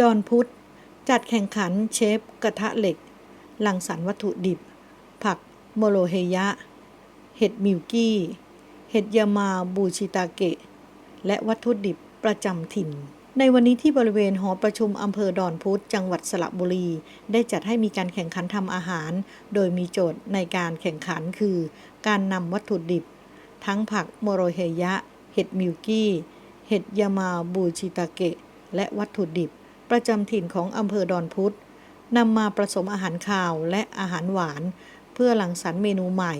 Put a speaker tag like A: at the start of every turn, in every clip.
A: ดอนพุธจัดแข่งขันเชฟกระทะเหล็ก ลังสรรวัตถุดิบ ผักโมโรเฮยะ เห็ดมิวกี้ เห็ดยามาบูชิตาเกะ และวัตถุดิบประจำถิ่น ในวันนี้ที่บริเวณหอประชุมอำเภอดอนพุธจังหวัดสระบุรี ได้จัดให้มีการแข่งขันทำอาหาร โดยมีโจทย์ในการแข่งขันคือ การนำวัตถุดิบ ทั้งผักโมโรเฮยะ เห็ดมิวกี้ เห็ดยามาบูชิตาเกะ และวัตถุดิบ ประจำถิ่นของอำเภอดอนพุธนำมาผสมอาหารคาวและอาหารหวาน เพื่อหลังสรรค์เมนูใหม่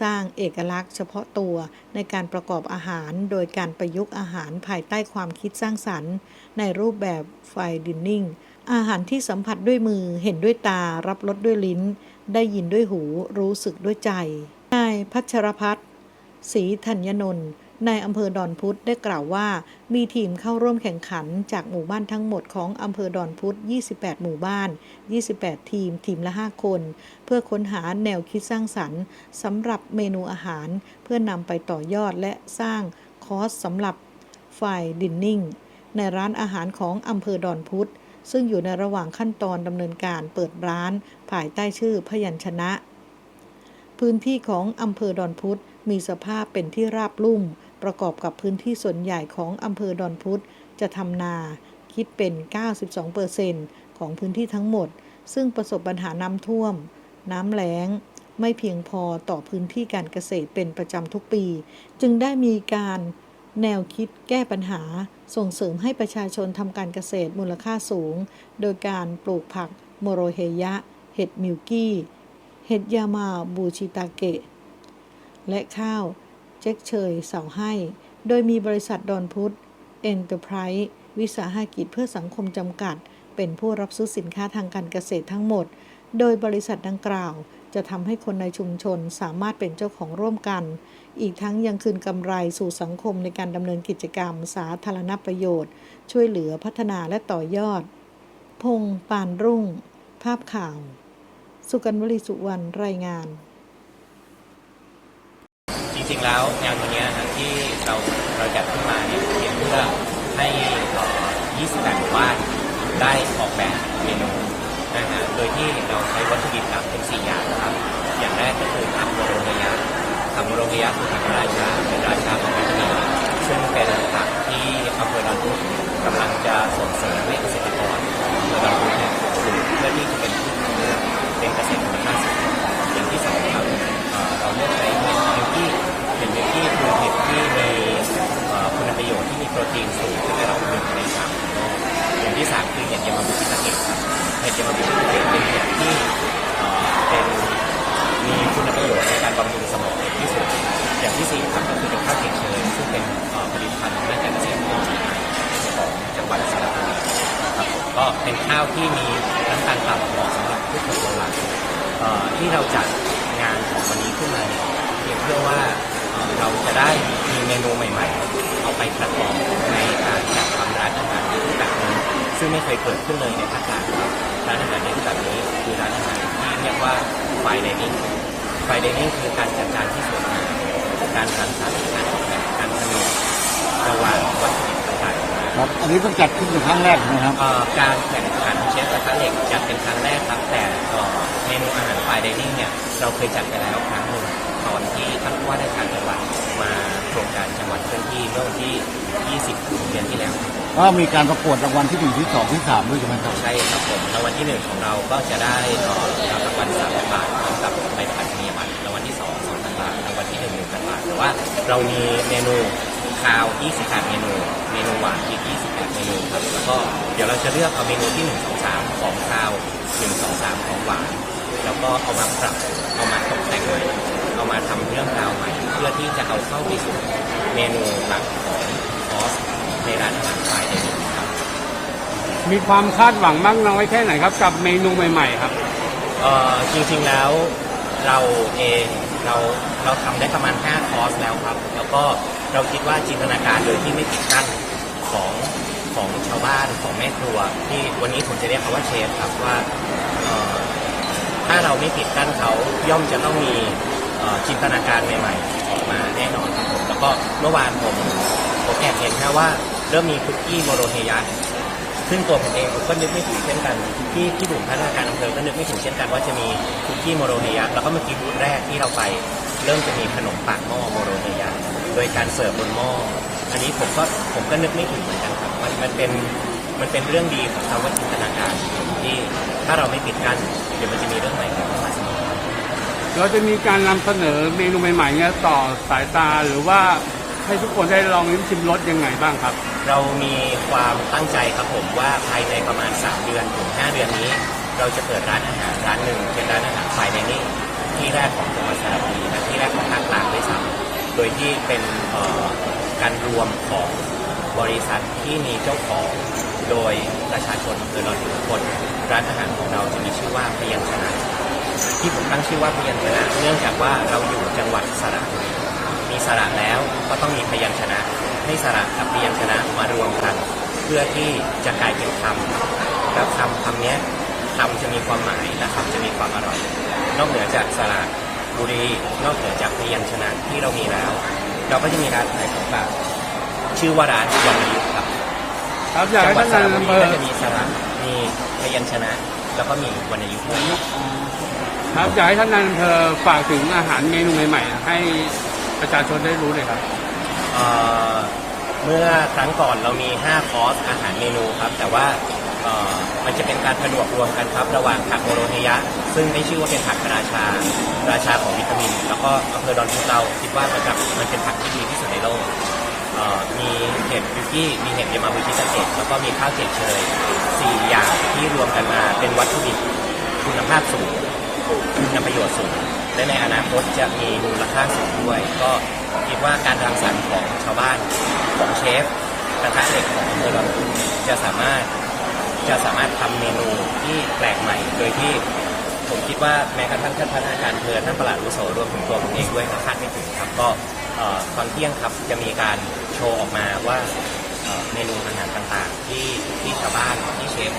A: สร้างเอกลักษณ์เฉพาะตัวในการประกอบอาหาร โดยการประยุกต์อาหารภายใต้ความคิดสร้างสรรค์ ในรูปแบบไฟดินนิ่งอาหารที่สัมผัสด้วยมือเห็นด้วยตา รับรสด้วยลิ้น ได้ยินด้วยหู รู้สึกด้วยใจนายพัชรพัฒน์ศรีธัญนนท์ นายอำเภอดอนพุธได้กล่าวว่า มีทีมเข้าร่วมแข่งขันจากหมู่บ้านทั้งหมดของอำเภอดอนพุธ 28 หมู่บ้าน 28 ทีม ทีมละ 5 คน เพื่อค้นหาแนวคิดสร้างสรรค์สำหรับเมนูอาหาร เพื่อนำไปต่อยอดและสร้างคอร์สสำหรับฝ่ายดินนิ่ง ในร้านอาหารของอำเภอดอนพุธ ซึ่งอยู่ในระหว่างขั้นตอนดำเนินการเปิดร้าน ภายใต้ชื่อพยัญชนะ พื้นที่ของอำเภอดอนพุธมีสภาพเป็นที่ราบลุ่ม ประกอบกับพื้นที่ส่วนใหญ่ของอำเภอดอนพุธจะทำนา คิดเป็น 92%ของพื้นที่ทั้งหมด ซึ่งประสบปัญหาน้ำท่วม น้ำแล้ง ไม่เพียงพอต่อพื้นที่การเกษตรเป็นประจำทุกปี จึงได้มีการแนวคิดแก้ปัญหา ส่งเสริมให้ประชาชนทำการเกษตรมูลค่าสูง โดยการปลูกผักโมโรเฮยะ เห็ดมิวกี้ เห็ดยามาบูชิตาเกะ และข้าว เจ๊กเชยเสาให้ โดยมีบริษัทดอนพุทธเอ็นเตอร์ไพรส์วิสาหกิจเพื่อสังคมจำกัด เป็นผู้รับซื้อสินค้าทางการเกษตรทั้งหมด โดยบริษัทดังกล่าว จะทำให้คนในชุมชนสามารถเป็นเจ้าของร่วมกัน อีกทั้งยังคืนกำไรสู่สังคมในการดำเนินกิจกรรม สาธารณประโยชน์ ช่วยเหลือพัฒนาและต่อยอด พงษ์ปานรุ่ง ภาพข่าว สุกันวลีสุวรรณรายงาน
B: ริงๆแล้วงานวันนี้นะที่เราเราจัดขึ้นมาเนี่ยเพียงเพื่อให้28หมู่บ้านได้ออกแบบเมนูนะฮะโดยที่เราใช้วัตถุดิบหลักเป็น4อย่างนะครับ อย่างแรกก็คืออัมโมโรเฮยอัมโมโรเฮยคือผักราชาเป็นราชาของวิตามินซึ่งเป็นผัก โปรตีนสูงเป็นระดับหนึ่งในสามของโลกอย่างที่สามคือเห็ดยามาบุกิตาเกะครับเห็ดยามาบุกิตาเกะเป็นเห็ดที่เอ่อเป็นมีคุณประโยชน์ในการบำรุงสมองที่สุด อย่างที่สี่ครับก็คือเป็นข้าวเกล็ดเชยซึ่งเป็นเอ่อผลิตภัณฑ์ด้านการเกษตรของจังหวัดสระบุรีครับก็เป็นข้าวที่มีน้ำตาลต่ำเหมาะสำหรับผู้คนโบราณเอ่อที่เราจัดงานของวันนี้ขึ้นมาเนี่ยเพียงเพื่อว่าเอ่อเราจะได้มีเมนูใหม่ๆ ซึ่งไม่เคยเกิดขึ้นเลยในภาคกลางครับร้านอาหารในรูปแบบนี้คือร้านอาหารที่เรียกว่าไฟเดนิ่งไฟเดนิ่งคือการจัดจานที่สวยงามการรังสรรค์การออกแบบการผลิตระหว่างวัตถุดิบต่างๆ
C: ครับ อันนี้เพิ่งจัดขึ้นเป็นครั้งแรกนะครับ
B: เอ่อการแข่งขันเชฟกระทะเหล็กจัดเป็นครั้งแรกครับแต่เอ่อเมนูอาหารไฟเดนิ่งเนี่ยเราเคยจัดไปแล้วครั้งหนึ่งตอนที่ท่านผู้ว่าราชการจังหวัดมาโครงการจังหวัดเคลื่อนที่เมื่อวันที่ 20 เดือนที่แล้ว
C: ก็มีการประกวดรางวัลที่หนึ่งที่สองที่สามด้วยใช่ไหมครับ
B: ใช่ครับผมรางวัลที่หนึ่งของเราก็จะได้เอ่อรางวัลสามพันบาทพร้อมกับใบประกาศนียบัตรรางวัลที่สองสองพันบาทรางวัลที่หนึ่งหนึ่งพันบาทแต่ว่าเรามีเมนูคาว28เมนู เมนูหวานอีก28เมนูครับแล้วก็เดี๋ยวเราจะเลือกเอาเมนูที่ 1 2 3 ของคาว1 2 3 ของหวาน แล้วก็เอามาปรับเอามาตกแต่งใหม่เอามาทำเรื่องราวใหม่ เพื่อที่จะเอาเข้าไปสู่เมนูหลักของ ในร้านอาหารไทยในนี้ครับ
D: มีความคาดหวังมากน้อยแค่ไหนครับ กับเมนูใหม่ ๆ ครับ
B: เอ่อจริงๆแล้วเราเองเราเราทำได้ประมาณ 5 คอร์สแล้วครับ แล้วก็เราคิดว่าจินตนาการโดยที่ไม่ปิดกั้นของของชาวบ้านของแม่ครัว ที่วันนี้ผมจะเรียกเขาว่าเชฟครับว่าเอ่อถ้าเราไม่ปิดกั้นเขาย่อมจะต้องมีเอ่อจินตนาการใหม่ๆออกมาแน่นอนครับผมแล้วก็เมื่อวานผม ผมแอบเห็นนะว่าเริ่มมีคุกกี้โมโรเฮยะซึ่งตัวผมเองผมก็นึกไม่ถึงเช่นกันที่ที่บุ่มพัฒนาการอำเภอก็นึกไม่ถึงเช่นกันว่าจะมีคุกกี้โมโรเฮยะแล้วก็เมื่อกี้บูธแรกที่เราไป เริ่มจะมีขนมปากหม้อโมโรเฮยะโดยการเสิร์ฟบนหม้ออันนี้ผมก็ผมก็นึกไม่ถึงเหมือนกันครับมันมันเป็นมันเป็นเรื่องดีของคำว่าจินตนาการที่ถ้าเราไม่ปิดกั้นเดี๋ยวมันจะมีเรื่องใหม่เข้ามาเสมอ
D: เราจะมีการนำเสนอเมนูใหม่ๆเนี่ยต่อสายตาหรือว่า ให้ทุกคนได้ลองลิ้มชิมรสยังไงบ้างครับ
B: เรามีความตั้งใจครับผมว่าภายในประมาณ 3 เดือนถึง5เดือนนี้ เราจะเปิดร้านอาหารร้านหนึ่งเป็นร้านอาหารไฟในนี่ที่แรกของจังหวัดสระบุรีและที่แรกของภาคกลางด้วยซ้ำโดยที่เป็นการรวมของบริษัทที่มีเจ้าของโดยประชาชนคือเราทุกคนร้านอาหารของเราจะมีชื่อว่าพยัญชนะที่ผมตั้งชื่อว่าพยัญชนะเนื่องจากว่าเราอยู่จังหวัดสระบุรี มีสระแล้วก็ต้องมีพยัญชนะ ให้สระกับพยัญชนะมารวมกัน เพื่อที่จะกลายเป็นคำแล้วคำคำเนี้ยคำจะมีความหมายและคำจะมีความอร่อย นอกเหนือจากสระบุรี นอกเหนือจากพยัญชนะที่เรามีแล้ว เราก็จะมีร้านขายของฝากชื่อว่าร้านวันนี้ครับ
D: ครับอยาก
B: จั
D: ให้
B: หวัด
D: ท่าน
B: ส
D: นาย
B: ระบุ
D: อำ
B: รี
D: เภอ
B: ก็จะมีสระมีพยัญชนะ แล้วก็มีวรรณยุกต์ด้วยครับ
D: ครับอยากให้ท่านนายอำเภอฝากถึงอาหารเมนูใหม่ๆให้ ประชาชนได้รู้เลยครับ
B: เอ่อเมื่อครั้งก่อนเรามี 5 คอร์สอาหารเมนูครับ แต่ว่าเอ่อมันจะเป็นการผนวกรวมกันครับ ระหว่างผักโมโรเฮยะ ซึ่งได้ชื่อว่าเป็นผักราชา ราชาของวิตามิน แล้วก็อำเภอดอนพุเราคิดว่ามันกับมันเป็นผักที่ดีที่สุดในโลกเอ่อมีเห็ดบิวกี้มีเห็ดยามาบุชิตเกะแล้วก็มีข้าวเกะเชยสี่อย่างที่รวมกันมาเป็นวัตถุดิบคุณภาพสูงคุณประโยชน์สูง และในอนาคตจะมีมูลค่าสูงด้วย ก็คิดว่าการรังสรรค์ของชาวบ้านของเชฟกระทะเหล็กของอำเภอลำพูนจะสามารถจะสามารถทำเมนูที่แปลกใหม่ โดยที่ผมคิดว่าแม้กระทั่งท่านพนักงานอำเภอท่านประหลัดอาวุโสรวมถึงตัวผมเองด้วยคาดไม่ถึงครับก็ตอนเที่ยงครับจะมีการโชว์ออกมาว่าเมนูอาหารต่างๆ ที่ที่ชาวบ้านที่เชฟ